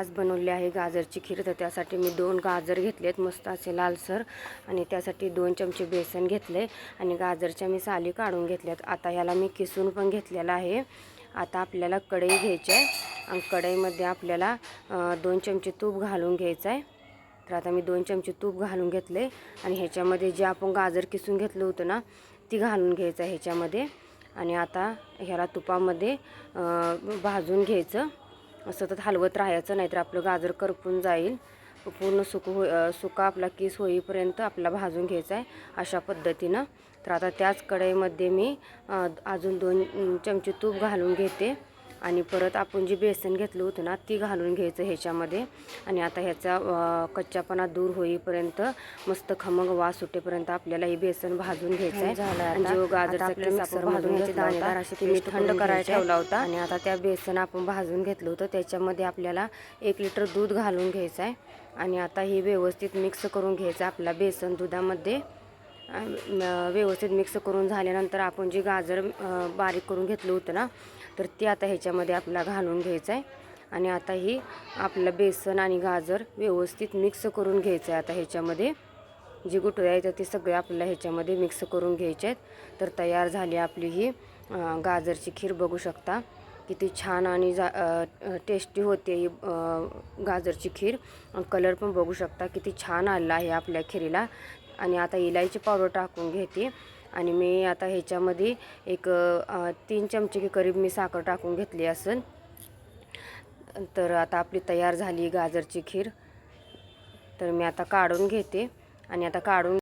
आज बनवली आहे गाजरची खीर. तर त्यासाठी मी दोन गाजर घेतलेत मस्त असे लालसर आणि त्यासाठी दोन चमचे बेसन घेतले आणि गाजरच्या मी साली काढून घेतल्यात. आता ह्याला मी किसून पण घेतलेला आहे. आता आपल्याला कढई घ्यायची आहे. आणि कढईमध्ये आपल्याला दोन चमचे तूप घालून घ्यायचं आहे. तर आता मी दोन चमचे तूप घालून घेतले. आणि ह्याच्यामध्ये जे आपण गाजर किसून घेतलं होतं ना ती घालून घ्यायचं आहे ह्याच्यामध्ये. आणि आता ह्याला तुपामध्ये भाजून घ्यायचं. सतत हलवत राहायचं नाहीतर आपलं गाजर करपून जाईल. पूर्ण सुक हो सुका आपला किस होईपर्यंत आपला भाजून घ्यायचा आहे अशा पद्धतीनं. तर आता त्याच कढईमध्ये मी अजून दोन चमचे तूप घालून घेते. आणि परत आपण जी बेसन घेतलं होतं ना ती घालून घ्यायचं ह्याच्यामध्ये. आणि आता ह्याचा अ, कच्चापणा दूर होईपर्यंत मस्त खमंग वास सुटेपर्यंत आपल्याला हे बेसन भाजून घ्यायचं आहे. जो गाजरचा मिक्सरमधून भाजून दाणेदार ते मी पेस्ट थंड करायला घ्यायची. ठेवला होता. आणि आता त्या बेसन आपण भाजून घेतलं होतं त्याच्यामध्ये आपल्याला एक लिटर दूध घालून घ्यायचं आहे आणि आता हे व्यवस्थित मिक्स करून घ्यायचं आहे आपला बेसन दुधामध्ये. व्यवस्थित मिक्स करून झाल्यानंतर आपण जे गाजर बारीक करून घेतलं होतं ना तर ते आता ह्याच्यामध्ये आपला घालून घ्यायचं आहे. आणि आता ही आपलं बेसन आणि गाजर व्यवस्थित मिक्स करून घ्यायचं आहे आता ह्याच्यामध्ये. जी गुटळे आहेत ते सगळे आपल्याला ह्याच्यामध्ये मिक्स करून घ्यायचे आहेत. तर तयार झाली आपली ही गाजरची खीर. बघू शकता किती छान आणि जा टेस्टी होते ही गाजरची खीर. कलर पण बघू शकता किती छान आला आहे आपल्या खिरीला. आणि आता इलायची पावडर टाकून घेते. आणि मी आता ह्याच्यामध्ये एक तीन चमचे की करीब मी साखर टाकून घेतली असेल. तर आता आपली तयार झाली गाजरची खीर. तर मी आता काढून घेते. आणि आता काढून